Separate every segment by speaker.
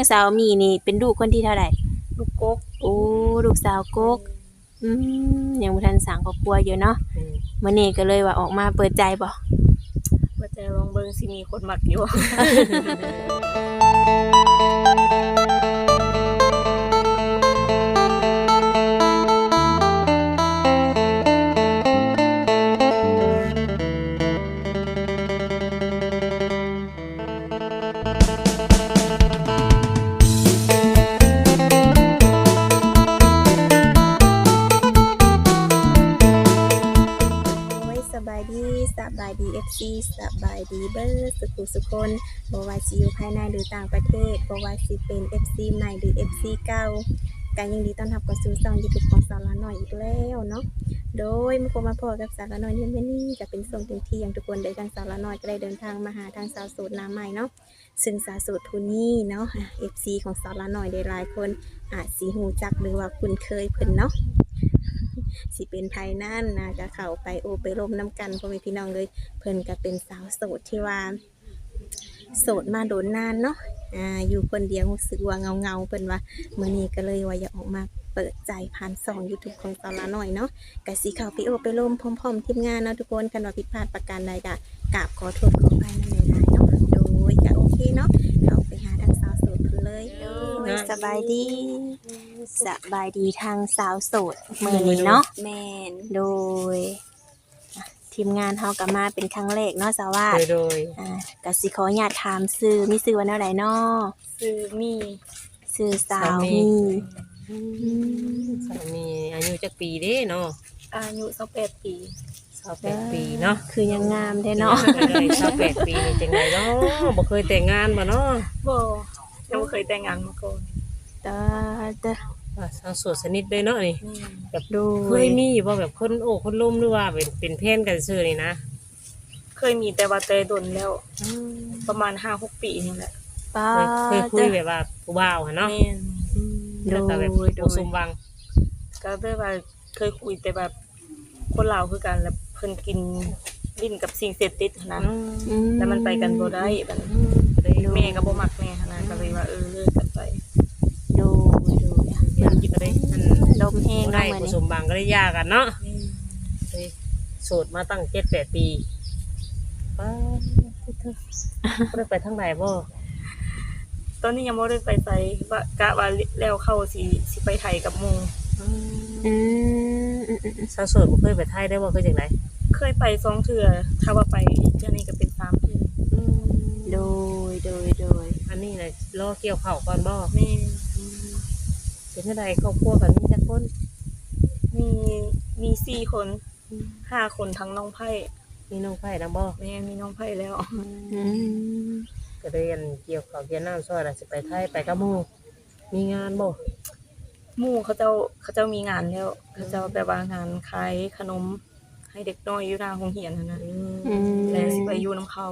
Speaker 1: างสาวมีนี่เป็นลูกคนที่เท่าไหร่
Speaker 2: ลูกกก
Speaker 1: โอ้ลูกสาวกกอืมยังบ่ทันสร้างครอบครัวอยู่เนาะ
Speaker 3: อืม
Speaker 1: มื้อนี้ก็เลยว่าออกมาเปิดใจบ่
Speaker 2: ว่าจะลองเบิ่งสิมีคนมักอยู่
Speaker 1: สบายดีสบายดี FC สบายดีเบิร์สุขุสุคนบว่าสิอยู่ภายในหรือต่างประเทศบว่าสิเป็น FC ใหม่หรือ FC เก่าการยินดีต้อนรับเข้าสู่ช่อง YouTube ของสาวละน้อยอีกแล้วเนาะโดยมาพบมาพอกับสาวละน้อยเนี่ยมื้อนี้จะเป็นช่วงที่อย่างทุกคนโดยทางสาวละน้อยก็ได้เดินทางมาหาทางสาวโสดหน้าใหม่เนาะซึ่งสาวโสดผู้นี้เนาะเอะ FC ของสาวละน้อยได้หลายคนอาจสิฮู้จักหรือว่าคุ้นเคยเพิ่นเนาะ สิเป็นภายนั่นนะจะเข้าไปโอไปร่มน้ำกันพ่อแม่พี่น้องเลยเพิ่นก็เป็นสาวโสดที่ว่า โสดมาโดนนานเนาะอ่าอยู่คนเดียวรู้สึกว่าเงาเงาๆเพิ่นว่ามื้อนี้ก็เลยว่าอยากออกมาเปิดใจผ่านช่อง YouTube ของตาละหน่อยเนาะก็สิเข้าไปโอไปร่มพร้อมๆทีมงานเนาะทุกคนคันว่าผิดพลาดประการใดก็กราบขอโทษขออภัยนั่นหลายเนาะโดยก็โอเคเนาะเข้า ยสบายดีสบายดีทางสาวโสดมื้อนี้เนาะ
Speaker 2: แม่น
Speaker 1: โดยอะทีมงานเฮาก็มาเป็นครั้งแรกเนาะสาวา
Speaker 3: โด
Speaker 1: ส
Speaker 3: ยโดย
Speaker 1: อ่ากสิขออนุญาตถามซื้อมีซื้อวันเท่าไหร่เนาะ
Speaker 2: ซื้อมี
Speaker 1: ซื้อสาวมีอืม
Speaker 3: สามีอายุจักปีเด้เนาะ
Speaker 2: อายุ28ปี
Speaker 3: 28ปีเนาะ
Speaker 1: คือยังงามได้เนาะ
Speaker 3: เลย28ปีนี่จังไดเนาะบ่เคยแต่งงานบ่เนาะ
Speaker 2: บ่ ยังบ่เคยแต่งงานมาก่อน
Speaker 1: ตาตา
Speaker 3: ว่าสาวโสดสนิทเลยเนาะนี่
Speaker 2: แม่น
Speaker 3: แบบ
Speaker 1: ดู
Speaker 3: เคยมีบ่แบบคนโอ้คนล้มหรือว่าเป็นเป็นแพนกันซื่อนี่นะ
Speaker 2: เคยมีแต่ว่าแต่ดนแล้ว ประมาณ5-6ปีนี่แหละ
Speaker 1: ป้า
Speaker 3: เคยเคยคุยแบบว่าผู้บ่าวหั่นเนาะ
Speaker 2: แม่น
Speaker 1: โด
Speaker 3: แล้วก็แบบ
Speaker 1: ยโด
Speaker 3: บ่
Speaker 1: ย
Speaker 3: สมหวัง
Speaker 2: ก็ได้ว่าเคยคุยแต่แบบคนลาวคือกันแล้วเพิ่นกินลิ้นกับสิ่งเสพติดหั้นนะ
Speaker 1: อื
Speaker 2: แล้วมันไปกันบ่ได้บัดนี้
Speaker 3: ได้
Speaker 2: แม่ก็บ่มักแม่หั้นนะก็เลยว่าเออเลิกกันไป
Speaker 1: ดูดู
Speaker 3: อยากก็ได้อัน
Speaker 1: ลมแห้ง
Speaker 3: บ่
Speaker 1: เนาะ
Speaker 3: ได้
Speaker 1: มื้อ
Speaker 3: บ่
Speaker 1: นี้
Speaker 3: สมหวังก็ได้หย่ากันเนาะเฮ้ยโสดมาตั้งเจ็ดแปดปีป้าบ่ได้ไปทางไหนบ่
Speaker 2: ตอนนี้ยังบ่ได้ไปไสว่ากะว่าแล้วเข้าสิสิไปไทยกับหมู่
Speaker 1: อืมอืมอืมอืม
Speaker 3: สาวโสดบ่เคยไปไทยได้บ่เคยจังได
Speaker 2: เคยไปสองเทื่อถ้าว่าไปอีกเทื่อนี้ก็เป็นสามเทื่อ
Speaker 1: โดยโดยโดย
Speaker 3: อันนี้น่ะ รอเกี่ยวข้าวก่อนบ่
Speaker 2: แม่
Speaker 3: เป็นจังไดครอบครัวกันมีจักคน
Speaker 2: มีมีสี่คนห้าคนทั้งน้องไผ่
Speaker 3: มีน้องไผนำบ่
Speaker 2: แม่มีน้องไผ่แล้ว
Speaker 1: อืม
Speaker 3: ก็ได้อันเกี่ยวข้าวเกี่ยวน้ำซอยน่ะสิไปไทยไปกับหมู่มีงานบ่
Speaker 2: หมู่เขาเจ้าเขาเจ้ามีงานแล้ว เขาเจ้าแบบว่างานขายขนม ให้เด็กน้อยอยู่หน้าโรงเรียนนั่นนะ
Speaker 3: อืม
Speaker 1: อืม
Speaker 2: แล้วสิไปอยู่นํเขา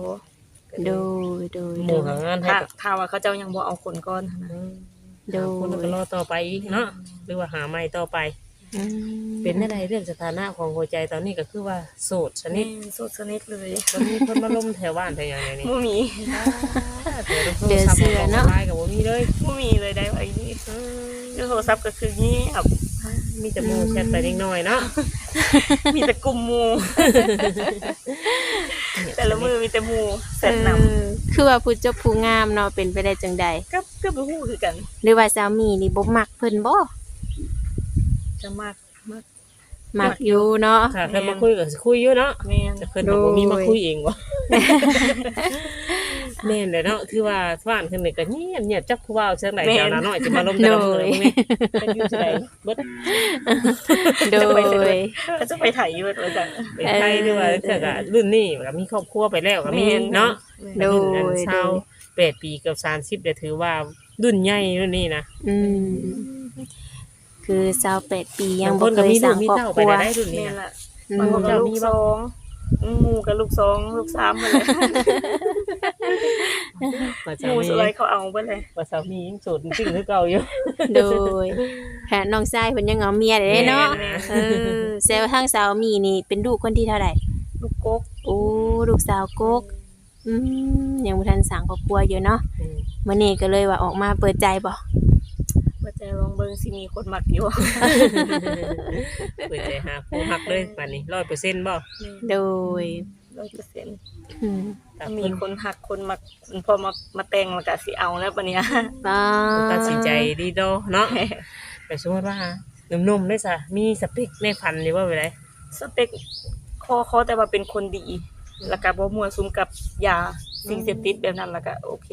Speaker 1: โดยโดย
Speaker 3: ห
Speaker 1: โด
Speaker 3: มู่
Speaker 1: ย
Speaker 3: หางานให้
Speaker 2: ถ้า
Speaker 3: กับ
Speaker 2: ถ้าว่าเขาเจ้ายังบ่เอาคนก่อนหั้นนะ
Speaker 3: อืม
Speaker 1: โดย
Speaker 3: หาคนแล้วก็รอต่อไปอีกเนาะหรือว่าหาใหม่ต่อไป
Speaker 1: อืม
Speaker 3: เป็นอะไรเรื่องสถานะของหัวใจตอนนี้ก็คือว่าโสดชนิ
Speaker 2: นี่
Speaker 3: ด
Speaker 2: โสดสนิทเลย
Speaker 3: มันมีคนมาล่มแถวบ้านแถวอย่างไรนี่
Speaker 2: บ่มี
Speaker 3: เดือเสือเนาะไล่กับว่ามีเลย
Speaker 2: บ่มีเลยได้ไว้นี่คือโทรศัพท์ก็คือเงียบ
Speaker 3: มีแต่หมูแชทไปเล็กน้อยเนาะ
Speaker 2: มีแต่กลุ่มหมู่ แต่ละมือมีแต่หมู่แสนนำ
Speaker 1: เออคือว่าผู้เจบผู้งามเนาะเป็นไปได้จังใด
Speaker 2: ก็ก็บ่ฮู้คือกัน
Speaker 1: หรือว่าสามีนี่บ่มักเพิ่นบ่
Speaker 2: จะมาก มาก
Speaker 1: มักอยู่เนาะ
Speaker 3: ค่ะเพิ่นมาคุยก็สิคุยอยู่เนาะ
Speaker 2: แม่น
Speaker 3: แต่เพิ่นก็บ่มีมาคุยเองวะแม่นเลยเนาะคือว่าฟ้านขึ้นนี่ก็เงียบเงียบจักผู้ว่าเชิงไหนเจ้าน้อยจะมาล้มแต่ละมือเลยแม่เป็นอยู่ที่ไหนเบิด
Speaker 1: โดย
Speaker 2: ก็จะไปถ่ายอยู่ว่าจัง
Speaker 3: เป็นไทยด้วยว่าเกิดอะรุ่นนี้ก็มีครอบครัวไปแล้วก็มีเนาะ
Speaker 1: โดย
Speaker 3: รุ่นอันเศร้าแปดปีเกับสามสิบเดี๋ยวถือว่ารุ่นใหญ่รุ่นนี้นะ
Speaker 1: อืม คือ28ปียัง
Speaker 3: บางค
Speaker 1: บ่
Speaker 3: น
Speaker 1: เค
Speaker 3: ก็
Speaker 1: ย
Speaker 3: มี
Speaker 1: ส
Speaker 3: ลู
Speaker 1: ร้ากง
Speaker 3: มี
Speaker 1: ครอบ
Speaker 3: เต้า
Speaker 1: ค
Speaker 3: ไป
Speaker 1: รัว
Speaker 3: ได้รุ่นนี้
Speaker 2: นี่
Speaker 3: นะ
Speaker 2: แหละ
Speaker 1: อืม
Speaker 2: บางคนก็ลูกสองหมู่กับลูกสองลูกสามมาเลย
Speaker 3: ว่า
Speaker 2: ห
Speaker 3: จะ
Speaker 2: มู่
Speaker 3: มี
Speaker 2: สุดเลยเขาเอาไปเลย
Speaker 3: ว่าสามียังโสดจริงๆคือเก่าอยู่
Speaker 1: โดยแผนน้องชายเพิ่นยังเอาเมียได้เนาะ
Speaker 3: แม่น
Speaker 1: เออแซวทางสาวมีนี่เป็นลูกคนที่เท่าไหร่
Speaker 2: ลูกกก
Speaker 1: โอ้ลูกสาวกกอืมยังบ่ทันสร้างครอบครัวอยู่เนาะ
Speaker 3: อืม
Speaker 1: มื้อนี้ก็เลยว่าออกมาเปิดใจบ่
Speaker 2: ว่าจะลองเบิ่งสิมีคนมักอยู่
Speaker 3: เปิดใจหาผู้ฮักเลยป่านนี้100%บ่
Speaker 1: โดย
Speaker 2: ร้อยเปอร์เซ็นต์
Speaker 1: อืม
Speaker 3: ถ้า
Speaker 2: ถ้า
Speaker 3: มี
Speaker 2: มีคนหักคนมักพอมามาแต่งแล้วก็สิเอาแล้วปะเนี้ย
Speaker 1: ป้า
Speaker 3: ตัดสินใจดีโดเนาะแต่สมมติว่าหนุ่มๆได้ซะมีสเปคในฝันนี่ว่าไปได
Speaker 2: สเปคขอขอแต่ว่าเป็นคนดี แล้วก็บ่มั่วซุมกับยาสิ่งเสพติดแบบนั้นแล้วก็โอเค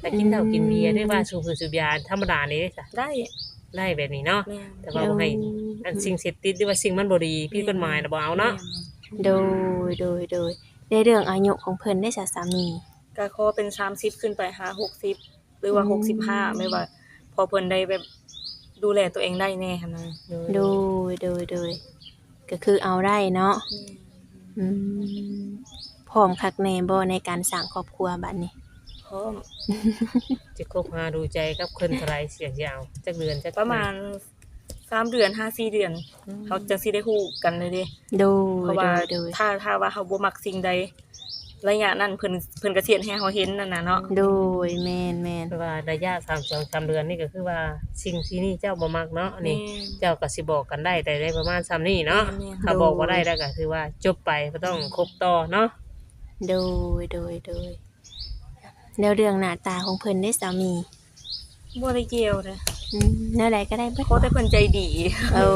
Speaker 3: แต่กินเหล้ากินเบียร์ได้ว่าสูบสูบยาธรรมดานี่ได้ซะ
Speaker 2: ได้
Speaker 3: ไล่แบบนี้เนาะ
Speaker 2: แม่น
Speaker 3: แต่ว่าบ่ให้อันสิ่งเสพติดหรือว่าสิ่งมันบ่ดีผิดกฎหมายน่ะบ่เอาเนาะ
Speaker 1: โดยโดยโดยในเรื่องอายุของเพิ่นได้สาสามี
Speaker 2: ก็ขอเป็น 30 ขึ้นไปหา60 หรือว่า65ไม่ว่า พอเพิ่นได้แบบดูแลตัวเองได้แน่หั่นนะ
Speaker 1: โดยโดยโดยก็คือเอาได้เนาะ อืมพร้อมคักแน่บ่ในการสร้างครอบครัวบัดนี้
Speaker 2: พร้อม
Speaker 3: จะคบหาดูใจกับคนเท่าไหร่เสียยาวจักเดือนจัก
Speaker 2: ประมาณ3เดือน5-4เดือนเขาจะสิได้ฮู้กันเลยเด้
Speaker 1: โด
Speaker 2: เพ
Speaker 1: ย
Speaker 2: ราะ
Speaker 1: โด
Speaker 2: ว่าย
Speaker 1: โดย
Speaker 2: ถ้าถ้าว่าเขาบ่มักสิ่งใด ระยะนั้นเพิ่นเพิ่นก็เสียนให้เขาเห็นนั่นน่ะเนาะ
Speaker 1: โดยแม่นแม่น
Speaker 3: เพราะว่าระยะ3 2 3เดือนนี่ก็คือว่าสิ่งที่นี่เจ้าบ่มักเนาะนี่
Speaker 2: แม่น
Speaker 3: เจ้าก็สิบอกกันได้แต่ได้ประมาณซ้ำนี้เนาะ
Speaker 2: แม่น
Speaker 3: ถ้าบอกว่าได้แล้วก็คือว่าจบไปก็ต้องคบต่อเนาะ
Speaker 1: โดยโดยโดยแล้วเรื่องหน้าตาของเพิ่นได้สามี
Speaker 2: บ่ได้เกี่ยวเด้อ
Speaker 1: อืมแนวใดก็ได้เบิด
Speaker 2: ขอแต่เพิ่นใจดี
Speaker 1: โอ้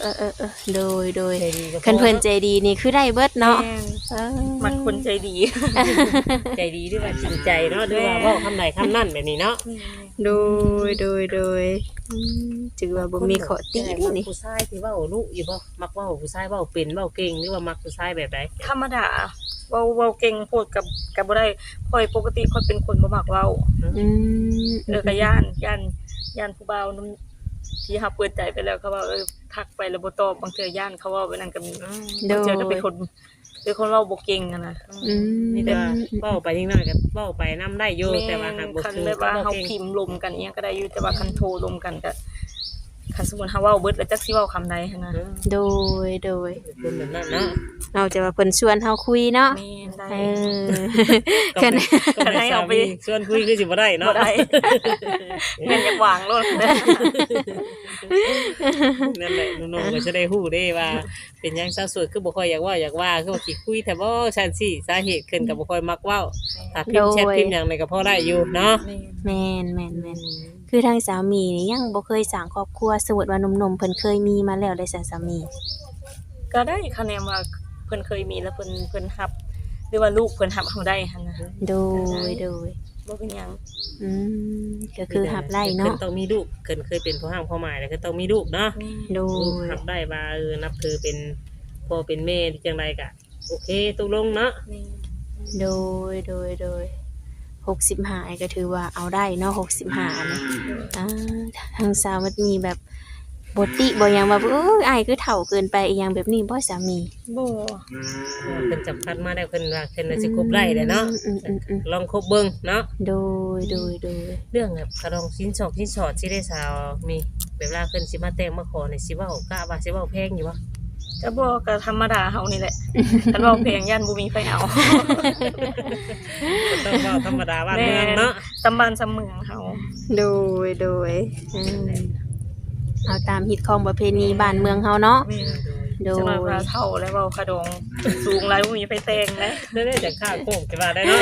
Speaker 1: เออเออเออโดยโดย
Speaker 3: ใจดีก็พอ
Speaker 1: คันเพิ่นใจดีนี่คือได้เบิดเนาะ
Speaker 2: แม่น
Speaker 1: เออ
Speaker 2: มักคนใจดี
Speaker 3: ใจดีด้วยว่าจริงใจเนาะด้วยว่าเว้าคำใดคำนั้นแบบนี้เนาะ
Speaker 1: โดยโดยโดยอืมถือว่าบ่มีข้อติ
Speaker 3: ใช่
Speaker 1: เด้
Speaker 3: มัก
Speaker 1: นี่
Speaker 3: ผู้ชายที่เว้าลุอยู่บ่มักเว้าผู้ชายเว้าเป็นเว้าเก่งหรือว่ามักผู้ชายแบบใด
Speaker 2: ธรรมดาเว้าเว้าเก่งโพดกับกับบ่ได้ค่อยปกติค่อยเป็นคนบ่มักเว้า
Speaker 1: อืม
Speaker 2: เออก็ย่านย่านย่านผู้บ่าวนํ ที่เฮาเปิดใจไปแล้วเขาว่าเออทักไปแล้วบ่ตอบบางเทื่อย่านเขาเว้าไปนั่นก็มี
Speaker 1: โด
Speaker 2: บาง
Speaker 1: ย
Speaker 2: เทื่อก็เป็นคนเป็นคนเว้าบ่เก่งอะนะ
Speaker 1: อืม
Speaker 3: นี่แต่ว่าเว้าไปนิดหน่อยก็เว้าไปนํได้อยู่แต่ว่าหากบ่
Speaker 2: คัน
Speaker 3: คือ
Speaker 2: แบบว่าเฮาพิมพ์ลมกันอิหยังก็ได้อยู่แต่ว่าคันโทรลมกันก็ คันสมมุติเฮาเว้าเบิดแล้วจักสิเว้าคำใดหันนะ
Speaker 1: โดยโดย
Speaker 3: คนแบบนั้นเนาะ
Speaker 1: เราจะว่าเพิ่นชวนเฮาคุยเนาะ
Speaker 2: แม่นได้
Speaker 1: เออ
Speaker 3: ก็
Speaker 1: คัน
Speaker 3: ก็ไม่สามีชวนคุยคือสิบ่ได้เนาะ
Speaker 2: บ่ได้แม่นอยากวางโลด
Speaker 3: นั่นแหละน้องๆก็จะได้ฮู้ได้ว่า เป็นหยังสาวโสวยคือบ่ค่อยอยากเว่าอยากว่าคือว่าสิคุยแต่บ่ซั่นสิสาเหตุเพิ่นก็บ่ค่อยมักเว้าถ้าพิมพ์แชทพิมพ์หยังนี่ก็พอได้อยู่เนาะ
Speaker 2: แม่น
Speaker 1: แม่นแม่นแม่น คือทางสามีนี่ยังบ่เคยสร้างครอบครัวสมมุติว่าหนุ่มๆเพิ่นเคยมีมาแล้วได้สาสามี
Speaker 2: ก็ได้คะแนนว่าเพิ่นเคยมีแล้วเพิ่นเพิ่นรับ หรือว่าลูกเพิ่นรับเฮาได้หั่นนะ
Speaker 1: โดยโดย
Speaker 2: บ่เป็นหยัง
Speaker 1: อืมก็คือหับไล่
Speaker 3: เพิ่
Speaker 1: เนาะ
Speaker 3: นต้องมีลูกเพิ่นเคยเป็นพ่อห้างพ่อหมายแล้วก็ต้องมีลูกเนาะ
Speaker 2: แม่น
Speaker 1: โด
Speaker 3: ลูก
Speaker 1: ย
Speaker 3: หับได้ว่าเออนับถือเป็นพ่อเป็นแม่ที่จังไดก็โอเคตกลงเนาะ
Speaker 2: แม่น
Speaker 1: โดยโดยโดย หกสิบห้าก็ถือว่าเอาได้เนาะหกสิบห้านะอ่าทางสาวมันมีแบบบติบ่หยังว่าเอออายคือเฒ่าเกินไปอีหยังแบบนี้บ่สามี
Speaker 2: บ่
Speaker 3: เพิ่นจับคัดมาได้เพิ่นว่าเพิ่นน่าสิคบได้แหละเนาะ
Speaker 1: อืมอืมอืม
Speaker 3: ลองคบเบิ่งเนาะ
Speaker 1: โดยโดยโดย
Speaker 3: เรื่องแบบกระดองชิ้นสอกชิ้นสอดสิได้สาวมีเวลาเพิ่นสิมาแต่งมาขอนี่สิเว้ากะว่าสิเว้าแพงอยู่บ่
Speaker 2: ก็บ่ก็ธรรมดาเฮานี่แหละคันเว้าเพลงย่านบ่มีไฟเอา
Speaker 3: ต้องเว้าธรรมดาบ้านเมืองเนาะ
Speaker 2: ตำบ้านตำเมืองเฮา
Speaker 1: โดยโดยอืมเอาตามฮิตของประเพณีบ้านเมืองเฮาเนาะ
Speaker 2: แม่น
Speaker 1: โด
Speaker 2: จังหวัด
Speaker 1: ย
Speaker 2: พระเท่าแล้วเว้าขะดองสูงหลายบ่มีไฟแซงนะ
Speaker 3: เด้อๆจากข้าวโคกจะว่าได้เนาะ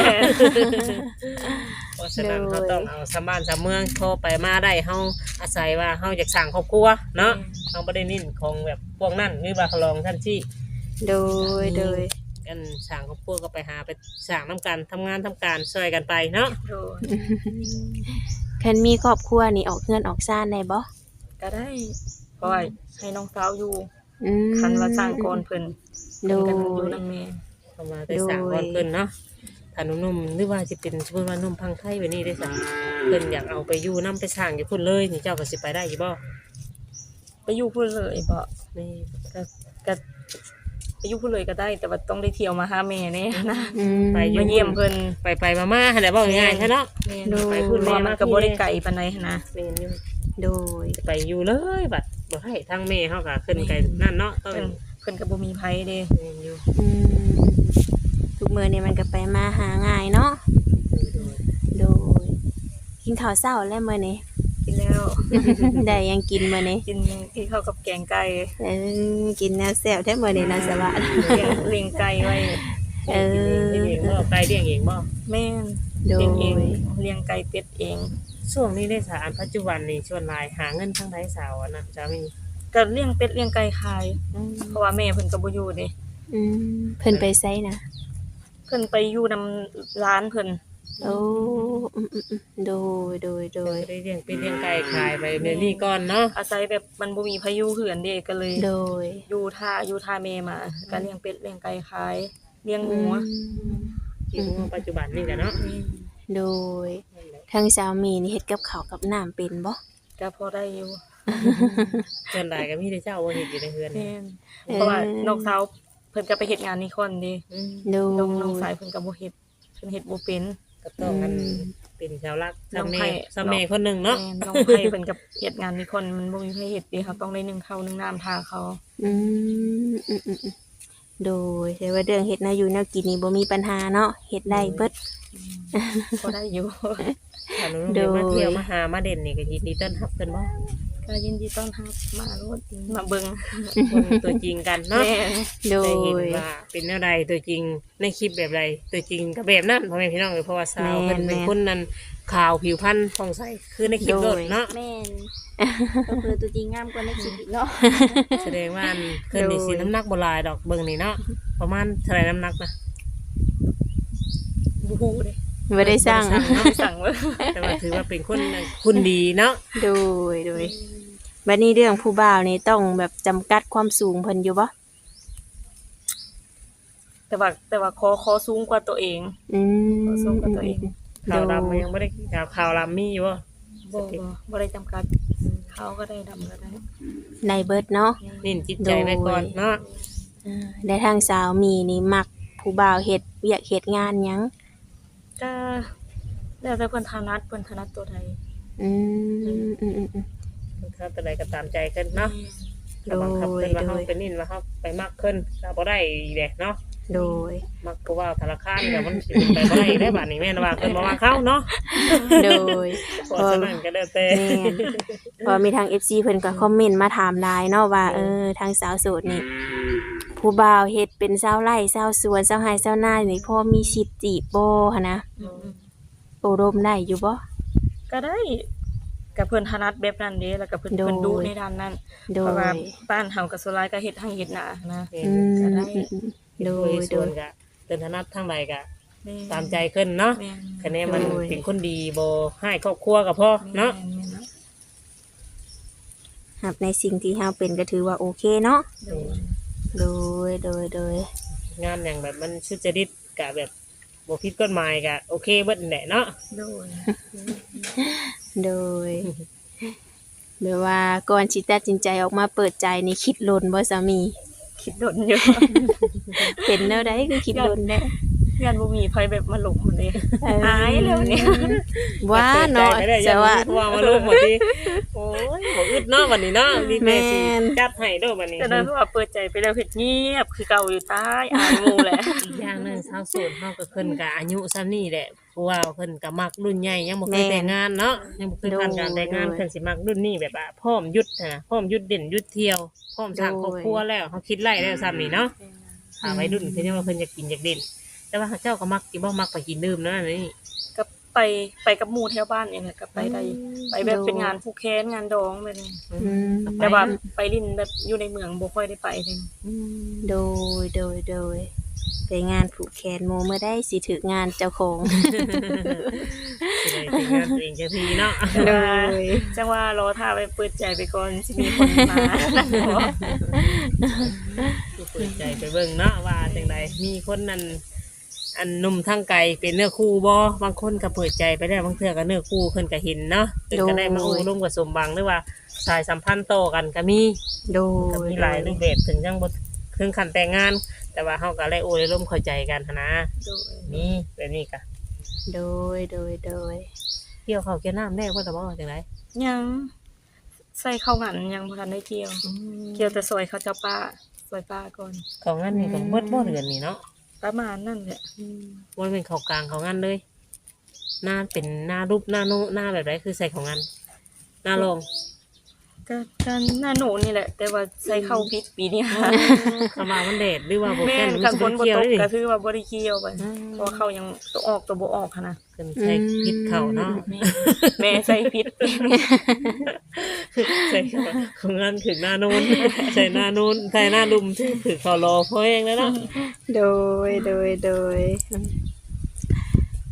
Speaker 3: เพราะฉะนั้นเขาต้องเอาสมานสามเมืองโทรไปมาได้เฮาอาศัยว่าเฮาอยากสร้างครอบครัวเนาะเฮาบ่ได้นิ่นของแบบพวกนั้นคือว่าเขาลองท่านที่
Speaker 1: โดยโดย
Speaker 3: กันสร้างครอบครัวก็ไปหาไปสร้างน้ำกันทำงานทำการช่วยกันไปเนาะ
Speaker 2: โดย
Speaker 1: คันมีครอบครัวนี่ออกเฮือนออกซ่านได้บ่
Speaker 2: ก็ได้เพราะว่าให้น้องสาวอยู่
Speaker 1: อืม
Speaker 2: คันว่าสร้างก่อนเพิ่น
Speaker 1: โด
Speaker 2: เพิ่นกันอยู่
Speaker 1: ย
Speaker 2: นำแม่
Speaker 3: เข้ามาได้สร้างก่อนเพิ่นเนาะ ถ้าหนุ่มๆหรือว่าสิเป็นสมมุติว่าหนุ่มพังไทยแบบนี้ได้สั่งเพิ่นอยากเอาไปอยู่นํไปสร้างอยู่พุ่นเลยนี่เจ้าก็สิไปได้อยู่บ่
Speaker 2: ไปอยู่พุ่นเลยบ่
Speaker 3: นี่
Speaker 2: ก็ก็ไปอยู่พุ่นเลยก็ได้ แต่ว่าต้องได้เที่ยวมาหาแม่แน่นะ
Speaker 1: อืม
Speaker 3: ไปอยู่
Speaker 2: มาเยี่ยมเพิ่น
Speaker 3: ไปไปมามาๆหั่นแหละบ่ง่ายๆแท้เนาะ
Speaker 2: แม่
Speaker 1: โดย
Speaker 2: ไปพุ่นแม่มันก็บ่ได้ไกลปานใดหั้นนะ
Speaker 3: แม่นอยู่
Speaker 1: โดย
Speaker 3: ไปอยู่เลยบัดบ่ให้ทางแม่เฮาก็ขึ้นไกลนั่นเนาะต้อง
Speaker 2: เพิ่นเพิ่นก็บ่มีไผเด้
Speaker 3: แม่นอยู่
Speaker 1: อื มทุกมื้อนี่มันก็ไปมาหาง่ายเนาะโดยกินข้าวเช้าแล้วมื้อนี้
Speaker 2: กินแล้ว
Speaker 1: ได้หยังกินมื้อนี้
Speaker 2: กินกินข้าวกับแกงไก่
Speaker 1: เออกินแนวแซ่บแท้มื้อนี้นะสวัสดี
Speaker 2: เลี้ยงเลี้ยงไก่ไว้
Speaker 1: เออ
Speaker 3: เลี้ยงเองบ่ไก่เลี้ยงเองบ่
Speaker 2: แม่น
Speaker 1: โด
Speaker 2: เลี้ยงเอง
Speaker 1: ย
Speaker 2: เลี้ยงไก่เป็ดเอง
Speaker 3: ช่วงนี้ได้สารปัจจุบันนี่ชวนหลายหาเงินทางไดสาวอะนะจ้ามี
Speaker 2: ก็เลี้ยงเป็ดเลี้ยงไก่ขายเพราะว่าแม่เพิ่นก็บ่อยู่เด้
Speaker 1: อืมเพิ่นไปไสนะ
Speaker 2: เพิ่นไปอยู่นำร้านเพิ่น
Speaker 1: โอ้อืมๆๆโดยโดยโดย
Speaker 3: ได้เลี้ยงเป็ดเลี้ยงไก่ขายไปเดี๋ยวนี้ก่อนเนาะ
Speaker 2: อาศัยแบบมันบ่มีพายุเหือนเด้ก็เลย
Speaker 1: โดย
Speaker 2: อยู่ท่าอยู่ท่าแม่มาก็เลี้ยงเป็ดเลี้ยงไก่ขายเลี้ยงหมูอะ
Speaker 3: ที่ปัจจุบันนี่แหละเนาะ
Speaker 1: โดยทางสามีนี่เฮ็ดกับข้าวกับน้ำเป็นบ่
Speaker 2: ก็พอได้อยู่
Speaker 3: ชวนหลายก็มีแต่เจ้าบ่เฮ็ดอยู่ในเฮือน
Speaker 2: แม่นเพราะว่านอกสาวเพิ่นก็ไปเฮ็ดงานนี่คนเด้
Speaker 3: อืม
Speaker 1: โดย
Speaker 2: น้องน้องสายเพิ่นก็บ่เฮ็ดเพิ่นเฮ็ดบ่เป็น
Speaker 3: ก็ต้องกัน
Speaker 1: อืม
Speaker 3: เป็นชาวรัก
Speaker 2: น้
Speaker 3: ซา
Speaker 2: อง
Speaker 3: เม
Speaker 2: ไผ่
Speaker 3: ซาเมคนหนึงเนาะ
Speaker 2: แม่น้องไผเพิ่นก็เฮ็ดงานนี่คนมันบ่มีไผเฮ็ดเด้เขาต้องได้นึ่งข้าวนึ่งน้ำทาเขา
Speaker 1: อืมอืมอืมอืมโดยแต่ว่าเรื่องเฮ็ดแนวอยู่แนวกินนี่บ่มีปัญหาเนาะเฮ็ดได้เบิด
Speaker 2: พอได้อยู่
Speaker 3: ถ้าหนู
Speaker 1: โด
Speaker 3: เดิ
Speaker 1: ย
Speaker 3: นมาเที่ยวมาหามาเด่นนี่ก็ยินดีต้อนรับเพิ่นบ่
Speaker 2: ก็ยินดีต้อนรับมาโลดมาเบิ่ง
Speaker 3: เบิ่งตัวจริงกันเนาะ
Speaker 2: แม่น
Speaker 1: โด
Speaker 3: ได้เห็น
Speaker 1: ย
Speaker 3: ว่าเป็นแนวใดตัวจริงในคลิปแบบใดตัวจริงก็แบบนั้นพ่อแม่พี่น้องเอ้ยเพราะว่าสาว
Speaker 1: แม่น
Speaker 3: เพิ่นเป็น
Speaker 1: แม่น
Speaker 3: คนนั้นขาวผิวพรรณผ่องใสคือในคลิป
Speaker 1: โด
Speaker 3: โด
Speaker 1: ย
Speaker 3: ดเนาะ
Speaker 4: แม่นก็คือตัวจริงงามกว่าในคลิปอีกเนาะ
Speaker 3: แสดงว่าอันเพิ่นนี่สิน้ำหนักบ่หลายดอกเบิ่งนี่เนาะประมาณเท่าไหร่น้ำหนักนะ
Speaker 2: บ่ฮู้เด้
Speaker 1: บ่ได้สร้าง
Speaker 3: บ่ได้
Speaker 2: เนาะสั่งเบิ่ง
Speaker 3: แต่ว่าถือว่าเป็นคนคุณดีเนาะ
Speaker 1: โดยโดยบัดนี้เรื่องผู้บ่าวนี่ต้องแบบจำกัดความสูงเพิ่นอยู่บ่
Speaker 2: แต่ว่าแต่ว่าคอคอสูงกว่าตัวเอง
Speaker 1: อืม
Speaker 2: ขอส่งกับตัวเอง
Speaker 3: ข่าวดำมันยังบ่ได้ข่าวข่าวดำมีอยู่บ่
Speaker 2: บ่บ่บ่ได้จำกัดเขาก็ได้ดำก็ได้
Speaker 1: ในเบิดเนาะ
Speaker 3: นิ่นจิตใจไว้ก่อนเนาะ
Speaker 1: อ่าและทางสาวมีนี่มักผู้บ่าวเฮ็ดเวียกเฮ็ดงานหยัง
Speaker 2: ก็แล้วแต่เพิ่นถนัดเพิ่นถนัดตัวใด
Speaker 1: อืมอืมอืมอืม
Speaker 3: ถ้าตัวใดก็ตามใจขึ้นเนาะ
Speaker 1: โด
Speaker 3: ถ้ายบังคับขึ้นว่า
Speaker 1: โด
Speaker 3: เฮายเป็นนิ่นว่าเฮาไปมากขึ้นก็บ่ได้อีกแหละเนาะ
Speaker 1: โดย
Speaker 3: มักผู้ว่าธนาคารก็มันสิเป็นไปบ่ได้อีกได้บัดนี้แม่นว่าเพิ่นบ่ว่าเข้าเนาะ
Speaker 1: โดย
Speaker 3: เพราะฉะนั้นก็แล้วแต่
Speaker 1: แม่นเพอมีทาง FC เพิ่นก็คอมเมนต์มาถามหลายเนาะว่าเออทางสาวโสดนี่ ผู้บ่าวเฮ็ดเป็นชาวไร่ชาวสวนชาวไร่ชาวนานี่พอมีสิทธิ์จีบบ่หันนะโอรมได้อยู่บ่
Speaker 2: ก็ได้กับเพิ่นถนัดแบบนั้นเด้แล้วก็เพิ่น
Speaker 1: โดย
Speaker 2: เพิ่นดูในด้านนั้น
Speaker 1: โด
Speaker 2: เพราะว่ายบ้านเฮาก็ส่วนหลายก็เฮ็ดทางเฮ็ดนานะ
Speaker 1: อืม
Speaker 2: ก็ได้
Speaker 1: อืมอืมโด
Speaker 3: โด
Speaker 1: ย
Speaker 3: ย
Speaker 1: โด
Speaker 3: ส่วน
Speaker 1: ย
Speaker 3: ก็เดินถนัดทางใดก็
Speaker 2: แม่
Speaker 3: ตามใจขึ้นเนาะ
Speaker 2: แม่น
Speaker 3: คะแนนมัน
Speaker 1: โดย
Speaker 3: เป็นคนดีบ่ให้ครอบครัวก็พอเนาะ
Speaker 2: แม่น
Speaker 1: ครับในสิ่งที่เฮาเป็นก็ถือว่าโอเคเนาะ
Speaker 2: โดย
Speaker 1: โดยโดยโดย
Speaker 3: งานอย่างแบบมันชุดจริตกะแบบบ่ผิดกฎหมายกะโอเคเบิดนั่นแหละเนาะ
Speaker 2: โดย
Speaker 1: โดยแบบว่าก่อนสิตัดสินใจออกมาเปิดใจนี่คิดลนบ่สามี
Speaker 2: คิดโดนอยู่
Speaker 1: เป็นแนวใดคือคิดลนแน่
Speaker 2: งานบ่มีไผแบบมาหลงเลย
Speaker 1: เออ
Speaker 2: อายแล้วเนี่ย
Speaker 1: ว่าเนาะ
Speaker 3: ปิดใจไปได้
Speaker 1: แต่ว่า
Speaker 3: อย่ว่ามาลูกหมดดิโอ้ยบ่อึดเนาะวันนี้เนาะมีแม่สิ
Speaker 1: แม่น
Speaker 3: จัดให้เด้อวันนี้
Speaker 2: แต่นั้นเพราะว่าเปิดใจไปแล้วเฮ็ดเงียบคือเก่าอยู่ใต้อายหมู่แหละ
Speaker 3: อีกอย่างหนึงสาวโสดเฮาก็เพิ่นก็อายุซ้ำนี้แหละเพราะว่าเพิ่นก็มักรุ่นใหญ่ยังบ่เคย
Speaker 1: แม่น
Speaker 3: แต่งงานเนาะยังบ่เคยผ่านการแต่งงาน
Speaker 1: โดย
Speaker 3: เพิ่นสิมักรุ่นนี้แบบว่าพร้อมหยุดนะพร้อมหยุดเด่นหยุดเที่ยวพร้อมสร้างครอบครัวแล้วเขาคิดไล่แล้วซ้ำนี่เนาะหาวัยรุ่นเพิ่นยังว่าเพิ่นอยากกินอยากเด่น แต่ว่าเจ้าก็มักกินบ่มักไปกินดื่มนั่นนี่
Speaker 2: ก็ไปไปกับหมู่แถวบ้านเองแหละก็ไปได้ไปแบบเป็นงานผู้แค้นงานดองแบบนี้
Speaker 1: อืม
Speaker 2: แต่ว่าไปลินแบบอยู่ในเมืองบ่ค่อยได้ไปเลยนะ
Speaker 1: โดยโดยโดยไปงานผูกแขนโมเมื่อได้สิถืองานเจ้าของ
Speaker 3: สิได้ถึงงานตัวเองจะทีเนาะ
Speaker 1: โดย
Speaker 2: จังว่ารอท่าไปเปิดใจไปก่อนสิมีคนมา
Speaker 3: เปิดใจไปเบิ่งเนาะว่าจังไดมีคนนั้น อันหนุ่มทางไกลเป็นเนื้อคู่บ่บางคนก็เปิดใจไปได้บางเทื่อก็เนื้อคู่เพิ่นก็เห็นเนาะเพิ่นก็ได้มาโอ้ร่วมกับสมบังหรือว่าสายสัมพันธ์ต่อกันก็มี
Speaker 1: โด
Speaker 3: ก็
Speaker 1: ย
Speaker 3: มีหลายรูปแบบถึงจังบ่ถึงขั้นแต่งงาน แต่ว่าเฮาก็ได้โอ้ได้ร่วมเข้าใจกันหั้นนะ
Speaker 2: โดย
Speaker 3: มีแบบนี้ก็
Speaker 1: โดยโดยโดย
Speaker 3: เกี่ยวข้าวเกี่ยวน้ำได้บ่ล่ะบ่จังได
Speaker 2: ยังใส่ข้าวหันยังบ่ทันได้เกี่ยว เกี่ยวแต่ซอยเขาวเจ้าป้าซอยป้าก่อน
Speaker 3: ของงานนี่ก็เบิดบ่เดือนนี่เนาะ
Speaker 2: ประมาณนั่นแหละ
Speaker 3: บ่เป็นข้ากลางข้างานเลย หน้าเป็นหน้ารูปหน้าโนหน้าแบบไรคือใส่ของงานหน้าลง
Speaker 2: ก็กันหน้าหนูนี่แหละ แต่ว่าใส่เข้าพิษปีนี้
Speaker 3: ขมามันแดดหรือว่าโบ
Speaker 2: แม่
Speaker 3: แก้
Speaker 2: น
Speaker 3: มัน
Speaker 2: กันฝ
Speaker 3: สิ
Speaker 2: น
Speaker 3: บ่
Speaker 2: บ่
Speaker 3: เกี่ยว
Speaker 2: ตก
Speaker 3: เลย
Speaker 2: ก็คือว่าบ่ได้เกี่ยวไปเพราะว่าเขายังตัวออกตัวบ่ออกหั้นนะ
Speaker 3: เป็นใช้พิษเข่าเนาะ
Speaker 2: แม่แม่ใส่พิษ
Speaker 3: ใส่ของงานถึงหน้าโน้นใส่หน้าโน้นใส่หน้าลุมที่ถือเข่ารอเพราะเองแล้วเนาะ
Speaker 1: โดยโดยโดย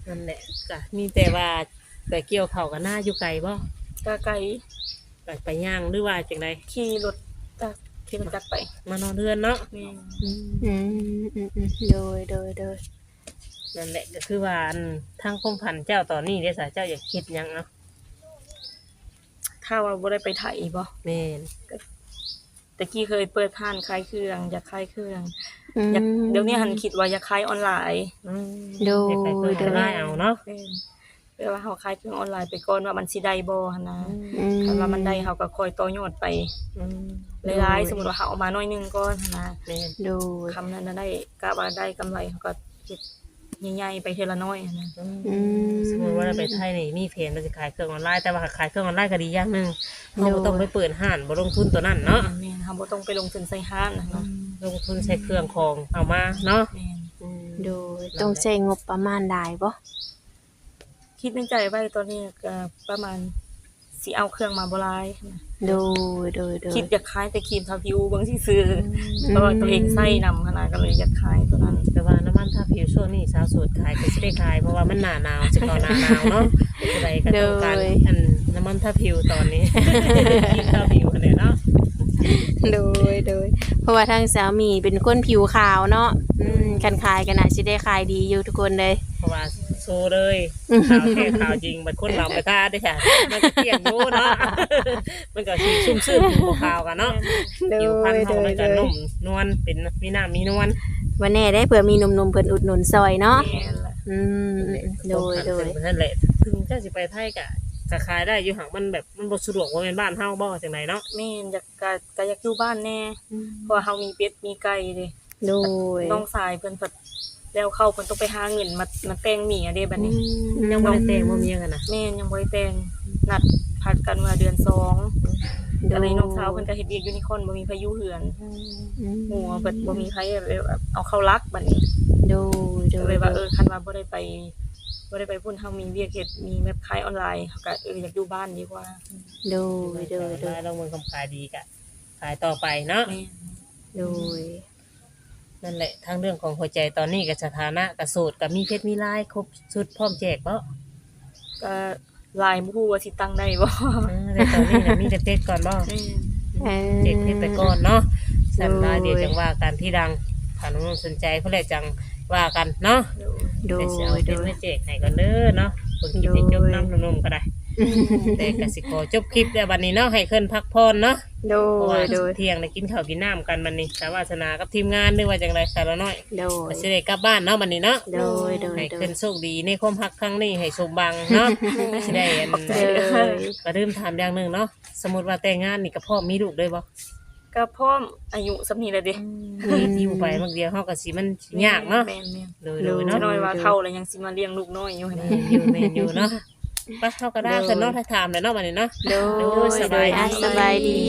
Speaker 3: นั่นแหละก็มีแต่ว่าแต่เกี่ยวเข่ากับหน้าอยู่ไกลบ่
Speaker 2: ก็ไกล
Speaker 3: ไปไปย่างหรือว่าจังได
Speaker 2: ขี่รถจักรขี่รถจักรไป
Speaker 3: มานอนเรือนเนาะ
Speaker 2: แม่น
Speaker 1: อืมอืมอืมโดยโดยโดย
Speaker 3: นั่นแหละก็คือว่าอันทางคมพันธุ์เจ้าตอนนี้เด้อสาเจ้าอยากคิดหยังเอะ
Speaker 2: ถ้าว่าบ่ได้ไปไถบ่
Speaker 3: แม่น
Speaker 2: ตะกี้เคยเปิดร้านขายเครื่อง อยากขายเครื่อง
Speaker 1: อืม
Speaker 2: อยากเดี๋ยวนี้หันคิดว่าอยากขายออนไลน์
Speaker 3: อืม
Speaker 1: โดย
Speaker 3: อยากไปเปิด
Speaker 1: โดย
Speaker 3: ร้านเอาเนาะ
Speaker 2: แม่น แปลว่าเฮาขายเครื่องออนไลน์ไปก่อนว่ามันสิได้บ่หั่นนะ
Speaker 1: อืม
Speaker 2: ถ้าว่ามันได้เฮาก็ค่อยต่อยอดไป
Speaker 3: อืม
Speaker 2: หลายๆสมมุติว่าเฮาเอามาน้อยหนึงก่อนหั่นนะ
Speaker 3: แม่น
Speaker 1: โดย
Speaker 2: คำนั้นน่ะได้กะว่าได้กำไรเฮาก็เฮ็ดใหญ่ๆไปเทอละน้อยหั่นนะ
Speaker 1: อืม
Speaker 3: สมมติว่าเราไปไทยนี่มีเพจมันจะขายเครื่องออนไลน์แต่ว่าขายเครื่องออนไลน์ก็ดีอย่างหนึงเราบ่ต้องไปเปิดห้านบ่ลงทุนตัวนั้นเนาะ
Speaker 2: แม่นเฮาบ่ต้องไปลงทุนใส่ห้านนะเนาะ
Speaker 3: ลงทุนใช้เครื่องของเอามาเนาะ
Speaker 2: แม่น
Speaker 3: อืม
Speaker 1: โดยต้องใช้งบประมาณได้บ่
Speaker 2: คิดในใจไว้ตอนนี้ก็ประมาณสิเอาเครื่องมาบ่หลายนะ
Speaker 1: โดยโดยโดย
Speaker 2: คิดอยากขายแต่ครีมทาผิวเบิ่งสิซื้อเพราะว่าตัวเองใส่นำขนาดก็เลยอยากขายตัวนั้น
Speaker 3: แต่ว่าน้ำมันทาผิวช่วงนี้สาวโสดขายก็สิได้ขาย เพราะว่ามันหนาหนาวสิเข้าหนาหนาวเนาะผู้ใดก็ต้องการอันน้ำมันทาผิวตอนนี้ ครีมทาผิวอันนี้เนาะ
Speaker 1: โดยโดยเพราะว่าทางสามีเป็นคนผิวขาวเนาะอืมกันขายกันน่ะสิได้ขายดีอยู่ทุกคนเลย
Speaker 3: เพราะว่า โซเลยข่าวแท้ข่าวจริงมันคนเราไปท่าได้ค่ะมันก็เที่ยงรู้เนาะมันก็สีชุ่มชื่นผิวขาวกันเนาะ
Speaker 1: โด
Speaker 3: ผิวพัน
Speaker 1: ย
Speaker 3: ธุ์
Speaker 1: โด
Speaker 3: เขา
Speaker 1: ย
Speaker 3: มัน
Speaker 1: โด
Speaker 3: จะ
Speaker 1: ย
Speaker 3: นุ่มนวลเป็นมีน้ำมีนวล
Speaker 1: วันแน่ได้เผื่อมีหนุ่มๆเพิ่นอุดหนุนซอยเนาะ
Speaker 2: แม่นล่ะ
Speaker 1: อืมโดยโดย
Speaker 3: นั่นแหละถึงเจ้าสิไปไทยกะก็ขายได้อยู่ห่างมันแบบมันบ่สะดวกว่าเป็นบ้านเฮาบ่จังไดเนาะ
Speaker 2: แม่นอยากก็ก็อยากอยู่บ้านแน่เพราะว่าเฮามีเป็ดมีไก่เด้
Speaker 1: โดย
Speaker 2: น้องสายเพิ่นเพิ่น แล้วเข้าเพิ่นต้องไปหาเงินมามาแต่งหมีอะเด้บัดนี้
Speaker 3: ยังบ่ได้แต่งบ่มีหยังกันนะ
Speaker 2: แม่นยังบ่ได้แต่งนัดพัดกันว่าเดือนสองก็เลยน้องสาวเพิ่นก็เฮ็ดเวียกอยู่ในคอนบ่มีพายุเหือน
Speaker 1: อืม
Speaker 2: หมู่เบิดบ่มีไผแบบเอาเข้ารักบัดนี้
Speaker 1: โดยโด
Speaker 2: ก็เลยยว่าเออคันว่าบ่ได้ไปบ่ได้ไปพุ่นเฮามีเวียกเฮ็ดมีเว็บขายออนไลน์เฮาก็เอออยากอยู่บ้านดีกว่า
Speaker 1: โดยโดยโดย
Speaker 3: ได้ลงมือคำขายดีกะขายต่อไปเนาะ
Speaker 2: แม่น
Speaker 1: โดย
Speaker 3: นั่นแหละทางเรื่องของหัวใจตอนนี้กับสถานะกับโสดกับมีเพชรมีลายครบชุดพร้อมแจกบ่
Speaker 2: ก็ลายบ่ฮู้ว่าสิตั้งได้บ่
Speaker 3: เออแต่ตอนนี้น่ะมีแต่เพชรก่อนบ่
Speaker 2: แม่น
Speaker 1: เออ
Speaker 3: เจ็กเพชรไปก่อนเนาะสันลาย
Speaker 1: โดย
Speaker 3: เดี๋ยวจังว่ากันที่ดังถ้าน้องๆสนใจเพื่อแหละจังว่ากันเนาะ
Speaker 2: เดี๋ยว
Speaker 1: โดย
Speaker 3: แต่สิเอา
Speaker 1: โด
Speaker 3: เป็น
Speaker 1: ย
Speaker 3: ไม่เจกให้กันเด้อเนาะคนคิดให้จบ
Speaker 1: โดย
Speaker 3: น้ำนมๆก็ได้ แต่กสิขอจบคลิปแล้วบัดนี้เนาะให้เพิ่นพักผ่อนเนาะ
Speaker 1: โด
Speaker 3: เพราะว่าย
Speaker 1: โดย
Speaker 3: เที่ยงได้กินข้าวกินน้ำกันบัดนี้แต่วาสนากับทีมงานด้วยว่าจังไรสารน้อย
Speaker 1: โด
Speaker 3: ก็
Speaker 1: ย
Speaker 3: สิได้กลับบ้านเนาะบัดนี้เนาะ
Speaker 1: โดยโดย
Speaker 3: ให้
Speaker 1: โดย
Speaker 3: เพิ่นโชคดีในความรักครั้งนี้ให้สมบังเนาะสิได้อัน
Speaker 1: โดย
Speaker 3: ก็ลืมถามอย่างหนึงเนาะสมมุติว่าแต่งงานนี่ก็พ่อมีลูกด้วยบ่
Speaker 2: ก็พร้อมอายุสำนี้แล้วเด้
Speaker 3: มีอยู่ไปบางเดียวเฮาก็สิมันยากเนาะ
Speaker 2: แม่นๆ
Speaker 3: โดยโดยเนาะ
Speaker 2: จะน้อยว่าเท่าแล้วยังสิมาเลี้ยงลูกน้อยอยู่หั่น
Speaker 3: แม่
Speaker 2: นะ
Speaker 3: นอยู่แม่นอยู่เนาะ ไปเฮาก็ได้เพิ่นเนาะถ้าถามแล้วเนาะบัดนี้เนาะ
Speaker 1: โดย
Speaker 3: โดยสบายดี
Speaker 1: อะสบายดี